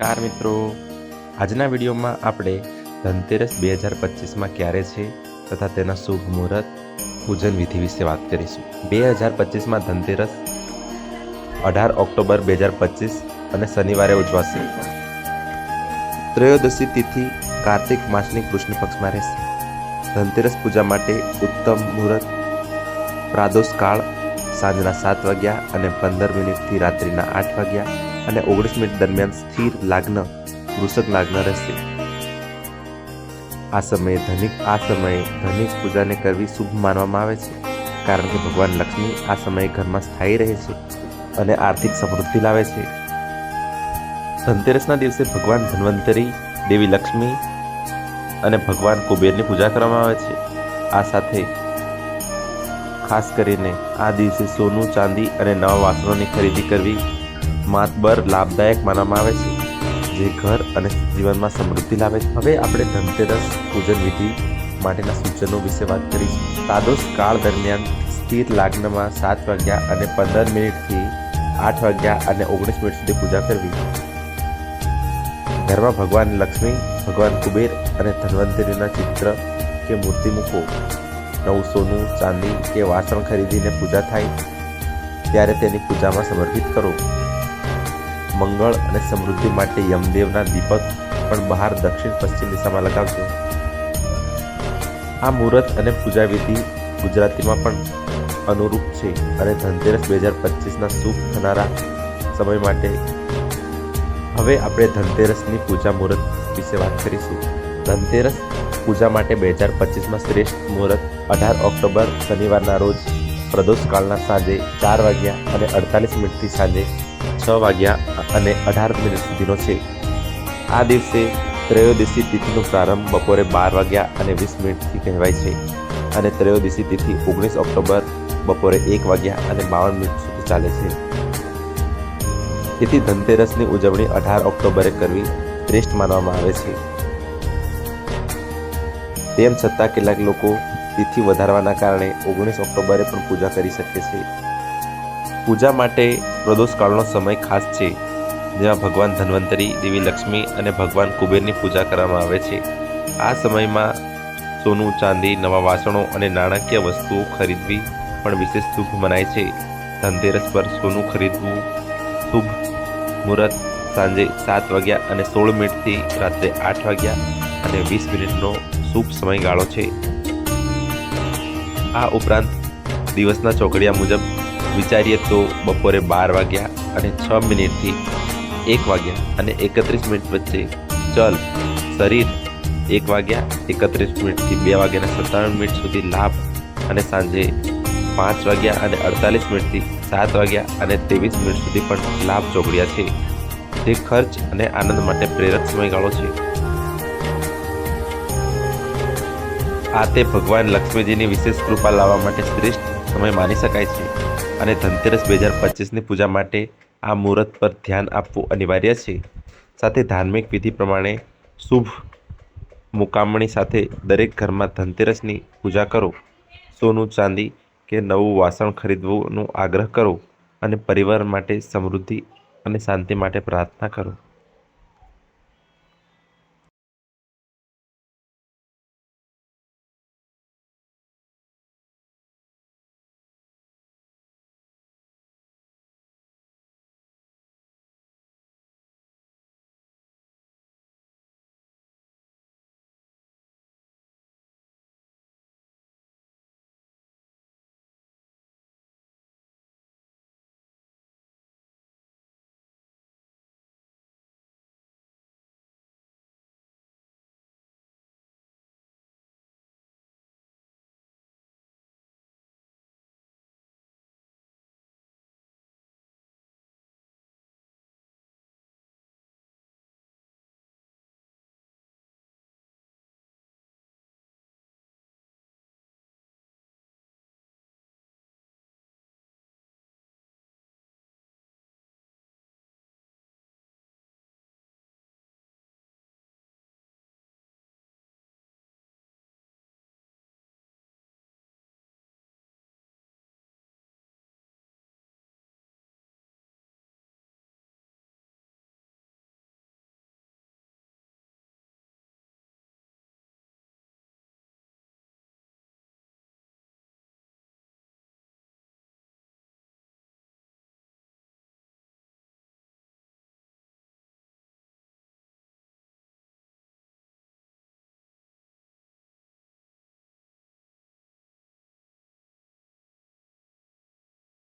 નમસ્કાર મિત્રો. આજના વિડીયોમાં આપણે ધનતેરસ બે હજાર પચીસમાં ક્યારે છે તથા તેના શુભ મુહૂર્ત, પૂજન વિધિ વિશે વાત કરીશું. બે હજાર પચીસમાં ધનતેરસ અઢાર ઓક્ટોબર બે હજાર પચીસ અને શનિવારે ઉજવાશે. ત્રયોદશી તિથિ કાર્તિક માસની કૃષ્ણ પક્ષમાં રહેશે. ધનતેરસ પૂજા માટે ઉત્તમ મુહૂર્ત પ્રાદોષ કાળ સાંજના સાત વાગ્યા અને પંદર મિનિટથી રાત્રિના આઠ વાગ્યા. અને ઓગણીસ મિનિટ દરમિયાન સ્થિર લાગ્ન વૃષક લાગ્ન રહેશે. આ સમયે ધનિક, આ સમયે ધનિક પૂજાને કરવી શુભ માનવામાં આવે છે, કારણ કે ભગવાન લક્ષ્મી આ સમયે ઘરમાં સ્થાયી રહે છે અને આર્થિક સમૃદ્ધિ લાવે છે. ધનતેરસના દિવસે ભગવાન ધન્વંતરી, દેવી લક્ષ્મી અને ભગવાન કુબેરની પૂજા કરવામાં આવે છે. આ સાથે ખાસ કરીને આ દિવસે સોનું, ચાંદી અને નવા વાસણોની ખરીદી કરવી માતબર લાભદાયક માનવામાં આવે છે. જે ઘર અને જીવનમાં સમૃદ્ધિ લાવે છે. હવે આપણે ધનતેરસ પૂજન વિધિ માટેના સૂચનો વિશે વાત કરીશું. સાદોષ કાળ દરમિયાન સ્થિર લાગ્નમાં સાત વાગ્યા અને પંદર મિનિટથી આઠ વાગ્યા અને ઓગણીસ મિનિટ સુધી પૂજા કરવી. ઘરમાં ભગવાન લક્ષ્મી, ભગવાન કુબેર અને ધન્વંતરીના ચિત્ર કે મૂર્તિ મૂકો. નવું સોનું, ચાંદી કે વાસણ ખરીદીને પૂજા થાય. ત્યારે તેની પૂજામાં સમર્પિત કરો. મંગળ અને સમૃદ્ધિ માટે યમદેવના દીપક પણ બહાર દક્ષિણ પશ્ચિમ દિશામાં લગાવજો આ મુહૂર્ત અને પૂજા વિધિ ગુજરાતીમાં પણ અનુરૂપ છે અને ધનતેરસ બે હજાર પચીસના શુભ થનારા સમય માટે હવે આપણે ધનતેરસની પૂજા મુહૂર્ત વિશે વાત કરીશું. ધનતેરસ પૂજા માટે બે હજાર પચીસમાં શ્રેષ્ઠ મુહૂર્ત અઢાર ઓક્ટોબર શનિવારના રોજ પ્રદોષ કાળના સાંજે ચાર વાગ્યા અને અડતાલીસ મિનિટથી સાંજે છ વાગ્યા અને અઢાર મિનિટ સુધીનો છે. આ દિવસે ત્રયોદશી તિથિનો પ્રારંભ બપોરે બાર વાગ્યા અને વીસ મિનિટથી કહેવાય છે અને ત્રયોદશી તિથિ ઓગણીસ ઓક્ટોબર બપોરે એક વાગ્યા અને બાવન મિનિટ સુધી ચાલે છે. તેથી ધનતેરસની ઉજવણી અઢાર ઓક્ટોબરે કરવી શ્રેષ્ઠ માનવામાં આવે છે. તેમ છતાં કેટલાક લોકો તિથિ વધારવાના કારણે ઓગણીસ ઓક્ટોબરે પણ પૂજા કરી શકે છે. પૂજા માટે પ્રદોષકાળનો સમય ખાસ છે, જેમાં ભગવાન ધન્વંતરી, દેવી લક્ષ્મી અને ભગવાન કુબેરની પૂજા કરવામાં આવે છે. આ સમયમાં સોનું, ચાંદી, નવા વાસણો અને નાણાકીય વસ્તુઓ ખરીદવી પણ વિશેષ શુભ મનાય છે. ધનતેરસ પર સોનું ખરીદવું શુભ મુહૂર્ત સાંજે સાત વાગ્યા અને સોળ મિનિટથી રાત્રે આઠ વાગ્યા અને વીસ મિનિટનો શુભ સમયગાળો છે. આ ઉપરાંત દિવસના ચોકડિયા મુજબ વિચારીએ તો બપોરે બાર વાગ્યા અને છ મિનિટથી એક વાગ્યા અને એકત્રીસ મિનિટ વચ્ચે ચલ, શરીર, એક વાગ્યા, એકત્રીસ મિનિટથી બે વાગ્યાના સત્તાવન મિનિટ સુધી લાભ અને સાંજે પાંચ વાગ્યા અને અડતાલીસ મિનિટથી સાત વાગ્યા અને ત્રેવીસ મિનિટ સુધી પણ લાભ ચોગડ્યા છે. તે ખર્ચ અને આનંદ માટે પ્રેરક સમયગાળો છે. આ તે ભગવાન લક્ષ્મીજીની વિશેષ કૃપા લાવવા માટે શ્રેષ્ઠ સમય માની શકાય છે. અને ધનતેરસ બે હજાર પચીસની પૂજા માટે આ મુહૂર્ત પર ધ્યાન આપવું અનિવાર્ય છે. સાથે ધાર્મિક વિધિ પ્રમાણે શુભ મુકામણી સાથે દરેક ઘરમાં ધનતેરસની પૂજા કરો. સોનું, ચાંદી કે નવું વાસણ ખરીદવુંનો આગ્રહ કરો અને પરિવાર માટે સમૃદ્ધિ અને શાંતિ માટે પ્રાર્થના કરો.